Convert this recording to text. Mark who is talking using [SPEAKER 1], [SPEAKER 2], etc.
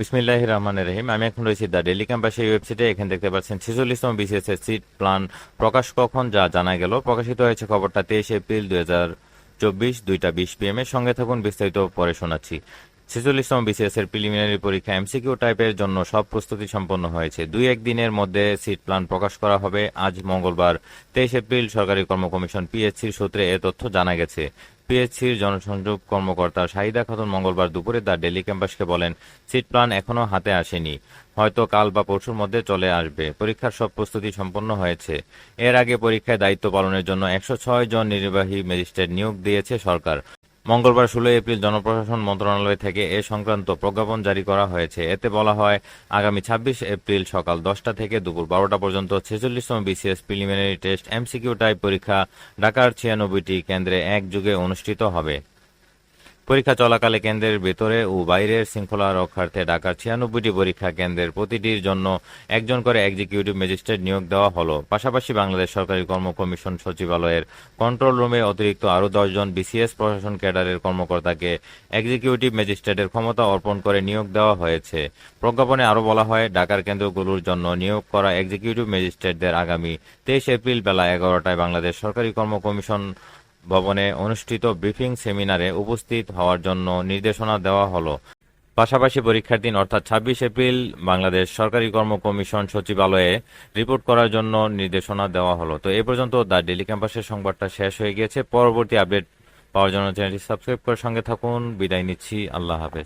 [SPEAKER 1] বিসমিল্লাহ রহমান রহিম। আমি এখন রয়েছি দ্য ডেলি ক্যাম্পাসে এই ওয়েবসাইটে। এখানে দেখতে পাচ্ছেন ছেচল্লিশতম বিসিএস এর সিট প্ল্যান প্রকাশ কখন যা জানা গেল। প্রকাশিত হয়েছে খবরটা তেইশ এপ্রিল দুই হাজার চব্বিশ দুইটা বিশ পিএম এর। সঙ্গে থাকুন, বিস্তারিত পরে শোনাচ্ছি। ছেচল্লিশতম বিসিএস এর প্রিলিমিনারি পরীক্ষা এমসিকিউ টাইপের জন্য সব প্রস্তুতি সম্পন্ন হয়েছে। দুই একদিনের মধ্যে সিট প্ল্যান প্রকাশ করা হবে। আজ মঙ্গলবার, তেইশ এপ্রিল সরকারি কর্ম কমিশন পিএসসির সূত্রে এ তথ্য জানা গেছে। পিএসসির জনসংযোগ কর্মকর্তা শাহিদা খাতুন মঙ্গলবার দুপুরে দ্য ডেলি ক্যাম্পাসকে বলেন, সিট প্ল্যান এখনও হাতে আসেনি। হয়তো কাল বা পরশুর মধ্যে চলে আসবে। পরীক্ষার সব প্রস্তুতি সম্পন্ন হয়েছে। এর আগে পরীক্ষায় দায়িত্ব পালনের জন্য একশো ছয় জন নির্বাহী ম্যাজিস্ট্রেট নিয়োগ দিয়েছে সরকার। মঙ্গলবার ষোলো এপ্রিল জনপ্রশাসন মন্ত্রণালয় থেকে এ সংক্রান্ত প্রজ্ঞাপন জারি করা হয়েছে। এতে বলা হয়, আগামী ছাব্বিশ এপ্রিল সকাল দশটা থেকে দুপুর বারোটা পর্যন্ত ছেচল্লিশতম BCS preliminary test MCQ type পরীক্ষা ঢাকার ছিয়ানব্বইটি কেন্দ্রে এক যুগে অনুষ্ঠিত হবে। পরীক্ষা চলাকালে কেন্দ্রের ভেতরে ও বাইরের শৃঙ্খলা রক্ষার্থে ঢাকার ছিয়ানব্বইটি পরীক্ষা কেন্দ্রের প্রতিটির জন্য একজন করে এক্সিকিউটিভ ম্যাজিস্ট্রেট নিয়োগ দেওয়া হলো। পাশাপাশি বাংলাদেশ সরকারি কর্ম কমিশন সচিবালয়ের কন্ট্রোল রুমে অতিরিক্ত আরও দশজন বিসিএস প্রশাসন ক্যাডারের কর্মকর্তাকে এক্সিকিউটিভ ম্যাজিস্ট্রেটের ক্ষমতা অর্পণ করে নিয়োগ দেওয়া হয়েছে। প্রজ্ঞাপনে আরও বলা হয়, ঢাকার কেন্দ্রগুলোর জন্য নিয়োগ করা এক্সিকিউটিভ ম্যাজিস্ট্রেটদের আগামী তেইশ এপ্রিল বেলা এগারোটায় বাংলাদেশ সরকারি কর্ম কমিশন ভবনে অনুষ্ঠিত ব্রিফিং সেমিনারে উপস্থিত হওয়ার জন্য নির্দেশনা দেওয়া হলো। পাশাপাশি পরীক্ষার দিন, অর্থাৎ ছাব্বিশ এপ্রিল, বাংলাদেশ সরকারি কর্ম কমিশন সচিবালয়ে রিপোর্ট করার জন্য নির্দেশনা দেওয়া হলো। তো এ পর্যন্ত দ্য ডেলি ক্যাম্পাসের সংবাদটা শেষ হয়ে গিয়েছে। পরবর্তী আপডেট পাওয়ার জন্য চ্যানেলটি সাবস্ক্রাইব করে সঙ্গে থাকুন। বিদায় নিচ্ছি। আল্লাহ হাফেজ।